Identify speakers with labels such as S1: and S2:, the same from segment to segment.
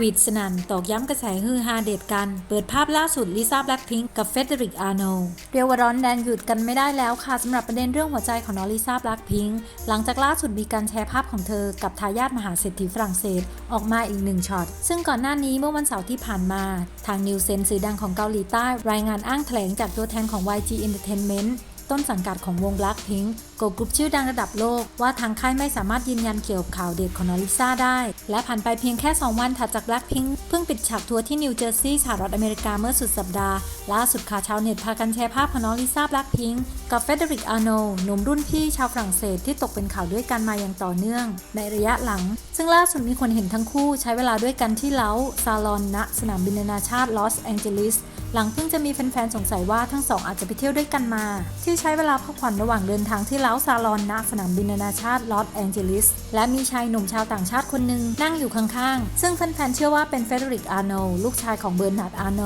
S1: วีตสนันตอกย้ำกระแสฮือฮาเดทกัน เปิดภาพล่าสุดลิซ่าแบล็คพิงกับเฟเดริกอาร์โนเรียกว่าร้อนแดนหยุดกันไม่ได้แล้วค่ะสำหรับประเด็นเรื่องหัวใจของน้องลิซ่าแบล็คพิงหลังจากล่าสุดมีการแชร์ภาพของเธอกับทายาทมหาเศรษฐีฝรั่งเศสออกมาอีกหนึ่งช็อต ซึ่งก่อนหน้านี้เมื่อวันเสาร์ที่ผ่านมา ทางนิวเซนสื่อดังของเกาหลีใต้ รายงานอ้างแถลงจากตัวแทนของ YG Entertainment ต้นสังกัดของวง Blackpink โกลกรุ๊ปชื่อดังระดับโลก ว่าทางค่ายไม่สามารถยืนยันเกี่ยวกับข่าวเด็ดของนอริซ่าได้ และผ่านไปเพียงแค่ 2 วันถัดจาก Blackpink เพิ่งปิดฉากทัวร์ที่นิวเจอร์ซีย์สหรัฐอเมริกาเมื่อสุดสัปดาห์ ล่าสุดค่ะชาวเน็ตพากันแชร์ภาพของน้องลิซ่าแบล็คพิงกับเฟเดริกอาร์โนหนุ่มรุ่นพี่ชาวฝรั่งเศสที่ตกเป็นข่าวด้วยกันมาอย่างต่อเนื่อง ในระยะหลัง ซึ่งล่าสุดมีคนเห็นทั้งคู่ใช้เวลาด้วยกันที่เล้าซาลอนณสนามบินนานาชาติลอสแองเจลิสหลังเพิ่งจะมีแฟนๆสงสัยว่าทั้งสองอาจจะไปเที่ยวด้วยกันมาที่ใช้เวลาพักผ่อนระหว่างเดินทางที่เล้าซาลอนณสนามบินนานาชาติลอสแองเจลิส และมีชายหนุ่มชาวต่างชาติคนหนึ่งนั่งอยู่ข้างๆ ซึ่งแฟนๆเชื่อว่าเป็นเฟเดริกอาร์โนลูกชายของเบอร์นาร์ดอาร์โน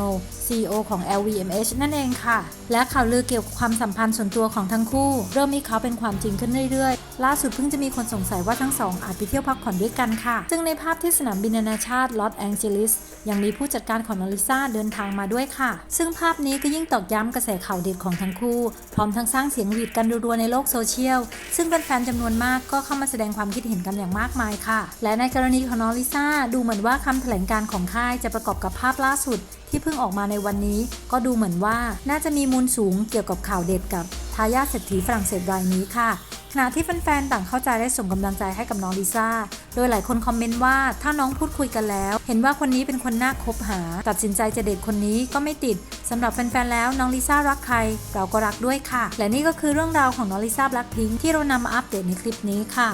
S1: CEO ของ LVMH นั่นเองค่ะ และข่าวลือเกี่ยวกับความสัมพันธ์ส่วนตัวของทั้งคู่ เริ่มมีเขาเป็นความจริงขึ้นเรื่อยๆ ล่าสุดเพิ่งจะมีคนสงสัยว่าทั้งสองอาจไปเที่ยวพักผ่อนด้วยกันค่ะ ซึ่งในภาพที่สนามบินนานาชาติลอสแองเจลิสยังมีผู้จัดการของนอริซาเดินทางมาด้วยค่ะ ซึ่งภาพนี้ก็ยิ่งตอกย้ำกระแสข่าวเด็ดของทั้งคู่ พร้อมทั้งสร้างเสียงหวีดกันรัวๆในโลกโซเชียล ซึ่งแฟนๆจำนวนมากก็เข้ามาแสดงความคิดเห็นกันอย่างมากมายค่ะ และในกรณีของน้องลิซ่าดูเหมือนว่าคำแถลงการของค่ายจะประกอบกับภาพล่าสุด ที่เพิ่งออกมาในวันนี้ ก็ดูเหมือนว่าน่าจะมีมูลสูงเกี่ยวกับข่าวเด็ดกับทายาทเศรษฐีฝรั่งเศสรายนี้ค่ะ ขณะที่แฟนๆ ต่างเข้าใจและส่งกำลังใจให้กับน้องลิซ่า โดยหลายคนคอมเมนต์ว่าถ้าน้องพูดคุยกันแล้ว เห็นว่าคนนี้เป็นคนน่าคบหา ตัดสินใจจะเดทคนนี้ก็ไม่ติดสำหรับแฟนๆ แล้วน้องลิซ่ารักใคร เราก็รักด้วยค่ะ และนี่ก็คือเรื่องราวของน้องลิซ่าแบล็คพิงที่เรานำมาอัปเดตในคลิปนี้ค่ะ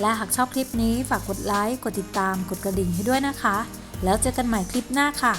S1: และหากชอบคลิปนี้ฝากกดไลค์ กดติดตาม กดกระดิ่งให้ด้วยนะคะ แล้วเจอกันใหม่คลิปหน้าค่ะ